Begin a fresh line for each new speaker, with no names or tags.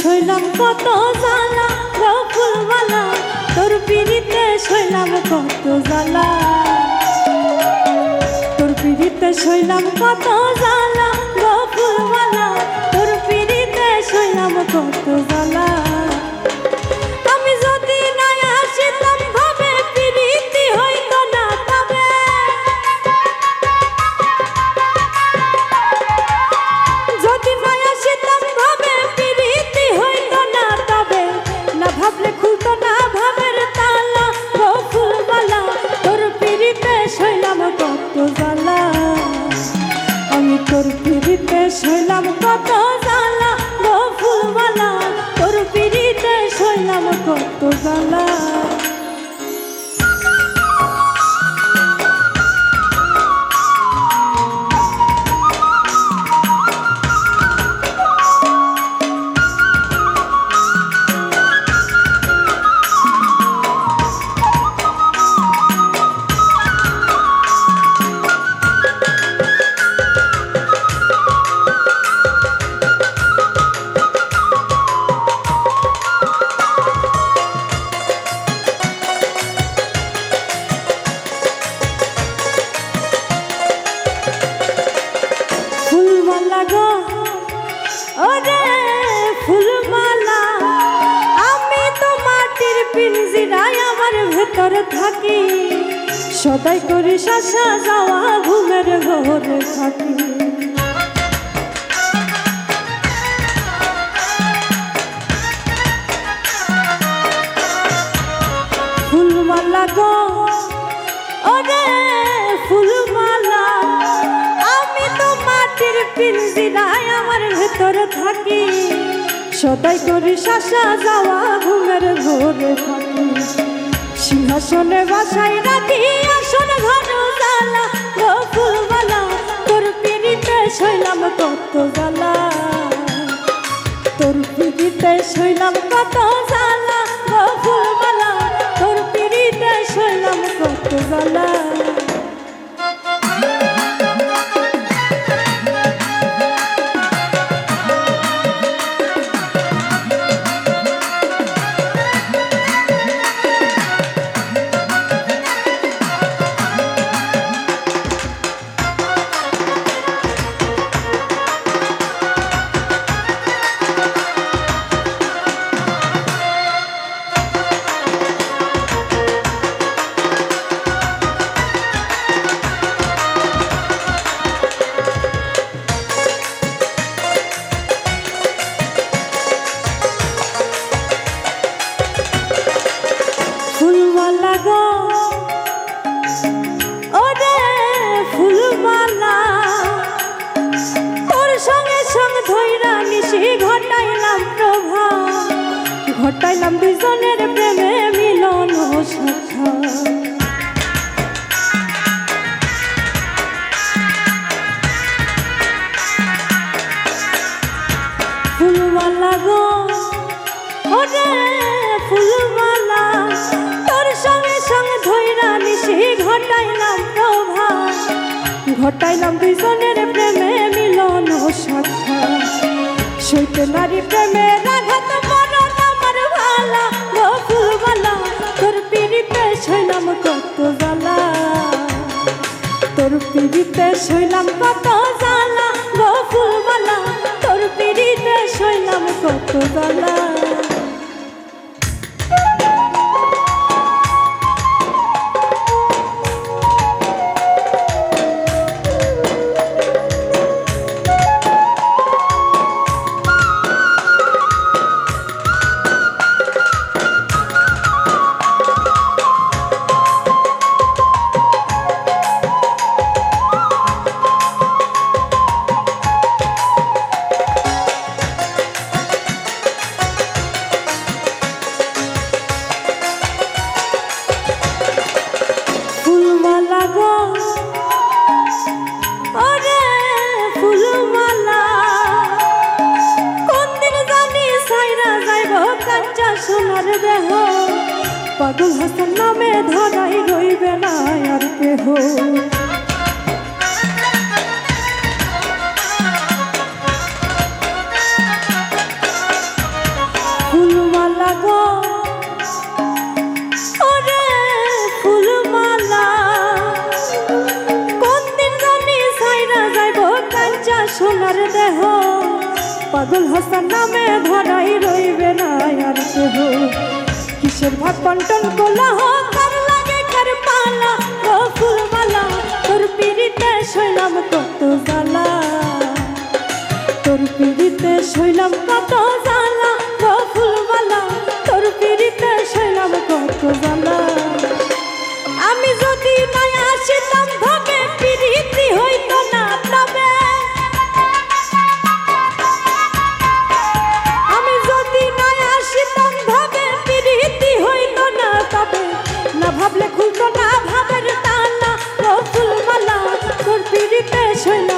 শৈলাম কত গো ফুলবালা তোর পিড়িতে শৈলাম কত জ্বালা। তোর পিড়িতে শৈলাম কত জ্বালা। পিরিতে সদাই করি শাসা যাওয়া ঘুমের ঘরে থাকি। ফুলমালা গো, ওরে ফুলমালা, আমি তো মাটির পিঞ্জিরায় আমার ভেতর থাকি। সদাই করি শাসা যাওয়া ঘুমের ঘরে থাকি। সিংহাসনে বাসায় রাখি আসন ঘর জ্বালা। গো ফুলমালা তোর পিড়িতে শৈলাম কত জ্বালা। তোর পিড়িতে শৈলাম কত জ্বালা। দুজনের প্রেমে মিলন ফুলমালা গো, ওরে ফুলমালা তোর সঙ্গে সঙ্গে ধৈরা নিশি ঘটাইলাম প্রভা ঘটাইলাম দুইজনের প্রেমে মিলন সাক্ষা সইতে নারী প্রেমে রাঘাত পিড়িতে শৈলাম কত জ্বালা গো ফুলমালা তোর পিড়িতে শৈলাম কত জ্বালা। পাগল হাসান নামে ধরাই রইবে না আর কেহ। ফুলমালা গো, ওরে ফুলমালা কোন দিন জানি সাইরা যাইব কাঞ্চা সোনার দেহ। পাগল হাসান নামে ধরাই রইবে না আর কেহ। কিসের ভাগ বন্টন করলা কার লাগে কার ফুলমালা, তোর পিড়িতে শৈলাম কত জ্বালা। তোর পিড়িতে শৈলাম কত জ্বালা। Hecho en la